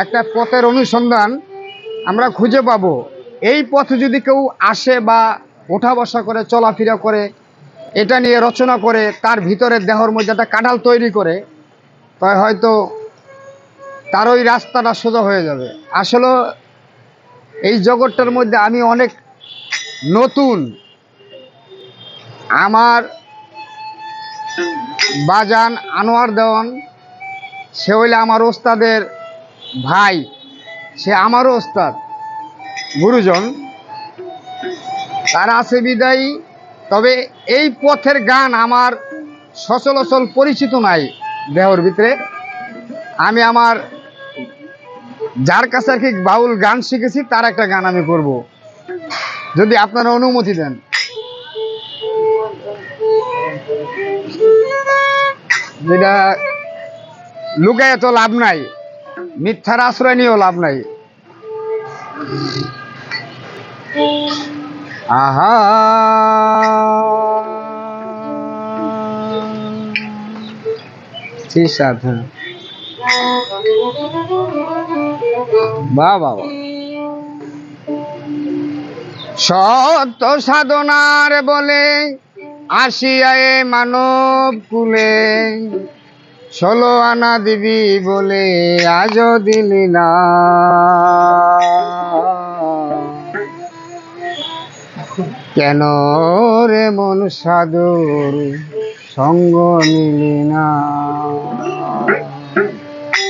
একটা পথের অনুসন্ধান আমরা খুঁজে পাবো। এই পথে যদি কেউ আসে বা ওঠা বসা করে, চলাফেরা করে, এটা নিয়ে রচনা করে, তার ভিতরে দেহর মধ্যে একটা কাঁঠাল তৈরি করে, তাই হয়তো তার ওই রাস্তাটা সোজা হয়ে যাবে। আসলে এই জগৎটার মধ্যে আমি অনেক নতুন। আমার বাজান আনোয়ার দেওয়ান, সে হইলে আমার ওস্তাদের ভাই, সে আমারও ওস্তাদ। গুরুজন, তারা আছে বিদায়ী, তবে এই পথের গান আমার সচলাচল পরিচিত নাই দেহর ভিতরে। আমি আমার, যার কাছে আর কি বাউল গান শিখেছি, তার একটা গান আমি করব। যদি আপনারা অনুমতি দেন। যেটা লুকায় তো লাভ নাই। মিথ্যার আশ্রয় নিয়েও লাভ নাই। আহা! বাহ বাহ। সত্য সাধনার বলে আসিয়ায় মানব কুলে। ষোলো আনা দিবি বলে আজও দিলি না। কেন রে মন সাধুর সঙ্গ নিলি না?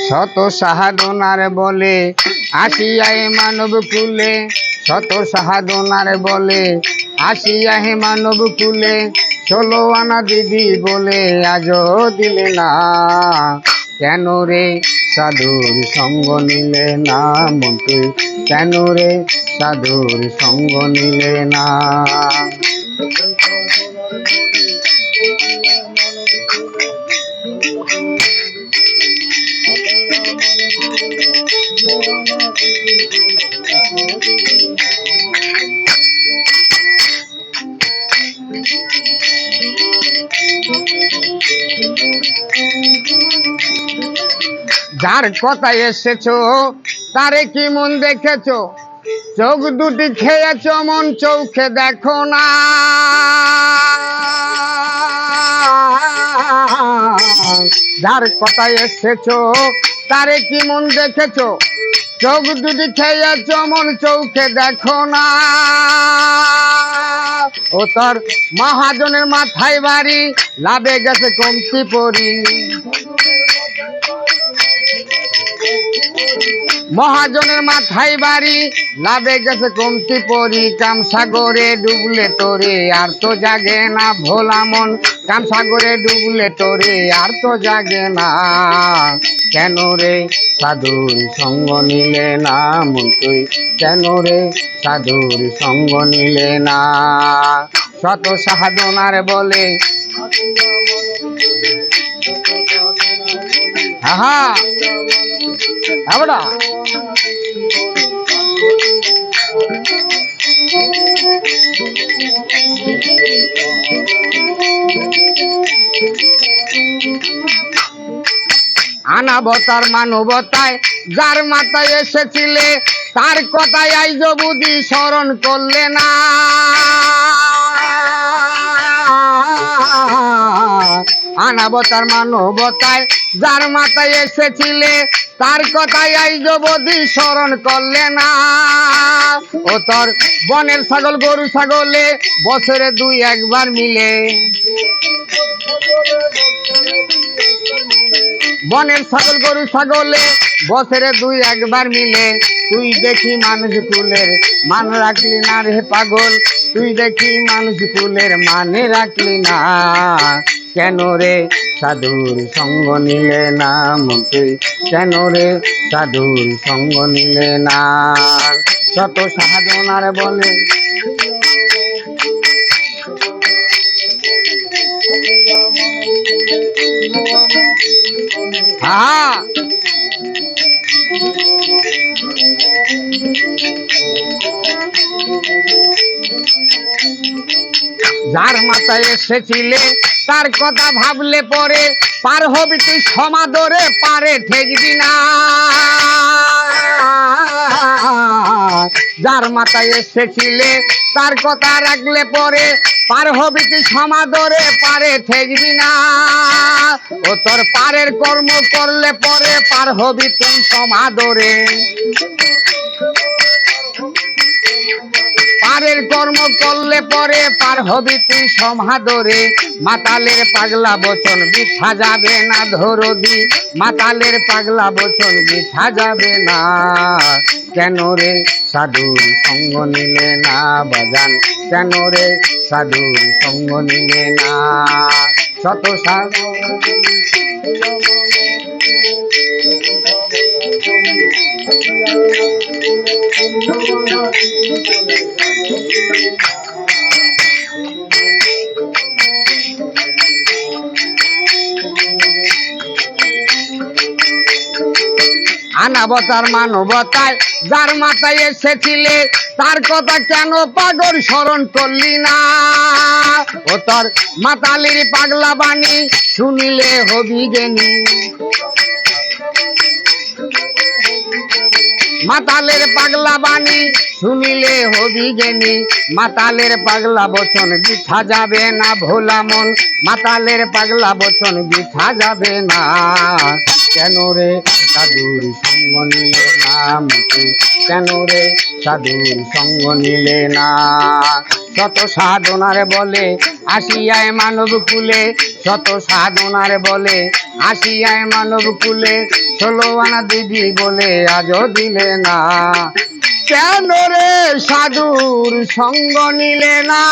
শত সাহাদনার বলে আসিয়ায় মানব কুলে, শত সাহাদনার বলে আসিয়াহে মানব কুলে ষোলো আনা দিদি বলে আজও দিলে না। কেন রে সাধুর সঙ্গ নিলে না মন্ত্রী? কেন রে সাধুর সঙ্গ নিলে না? যার কথায় এসেছ, তারে কি মন দেখেছ? চোখ দুটি খেয়েছ, মন চৌখে দেখো না। যার কথায় এসেছ, তারে কি মন দেখেছ? চোখ দুটি খেয়েছ, মন চৌখে দেখো না। ও তোর মহাজনের মাথায় বাড়ি, লাভে গেছে কমতি পরি। মহাজনের মাথায় বাড়ি, লাভে গেছে কমতি পরি। কামসাগরে ডুবলে তোরে, আর তো জাগে না ভোলা মন। কামসাগরে ডুবলে তোরে, আর তো জাগে না। কেন রে সাধুর সঙ্গ নিলে না মন তুই? কেন রে সাধুর সঙ্গ নিলে না? শত সাধনার বলে আহা আবড়া আনাবতার মানবতায় যার মাথায় এসেছিলে তার কথায় আইজ বুদ্ধি স্মরণ করলে না। আনাবতার মানবতায় যার মাথায় এসেছিলে, তার কথায় আইজ বুদ্ধি স্মরণ করলে না। ও তোর বনের ছাগল, গরু ছাগলে বছরে দুই একবার মিলে। বনের ছাগল, গরু ছাগলে বছরে দুই একবার মিলে। তুই দেখি মানুষ কুলের মান রাখলি না রে পাগল। তুই দেখি মানুষ কুলের মানে রাখলি না। কেন রে সাধুর সঙ্গ নিলে না তুই কেন রে সাধুর সঙ্গ নিলে না? শত সাধনার বলে। হ্যাঁ যার মাথায় এসেছিলে, তার কথা ভাবলে পরে পার হবি তুই সমাদরে, পারে ঠেকবি না। যার মাথায় এসেছিলে, তার কথা রাখলে পরে পার হবি তুই সমাদরে, পারে ঠেকবি না। ও তোর পারের কর্ম করলে পরে পার হবি তুই সমাদরে। পারের কর্ম করলে পরে পার হবি তুই সমাদরে। মাতালের পাগলা বচন মিঠা যাবে না ধরদি মাতালের পাগলা বচন মিঠা যাবে না। কেন রে সাধুর সঙ্গ নিলে না বাজান? কেন রে সাধুর সঙ্গ নিলে না? শত সাধু আনাবতার মানবতায় যার মাথায় এসেছিলে, তার কথা কেন পাগল স্মরণ করলি না? ও তোর মাতালির পাগলা বাণী শুনিলে হবি জ্ঞানী মাতালের পাগলা বাণী শুনিলে হবি জ্ঞানী। মাতালের পাগলা বচন বিঠা যাবে না ভোলা মন। মাতালের পাগলা বচন বিঠা যাবে না। কেন রে দাদুর সঙ্গ নিলে? মুখে কেন রে সাধুর সঙ্গ নিলে না? শত সাধনার বলে আসিয়ায় মানব কুলে, শত সাধনার বলে আসিয়ায় মানব কুলে, ষোলো আনা দিদি বলে আজও দিলে না। কেন রে সাধুর সঙ্গ নিলে না?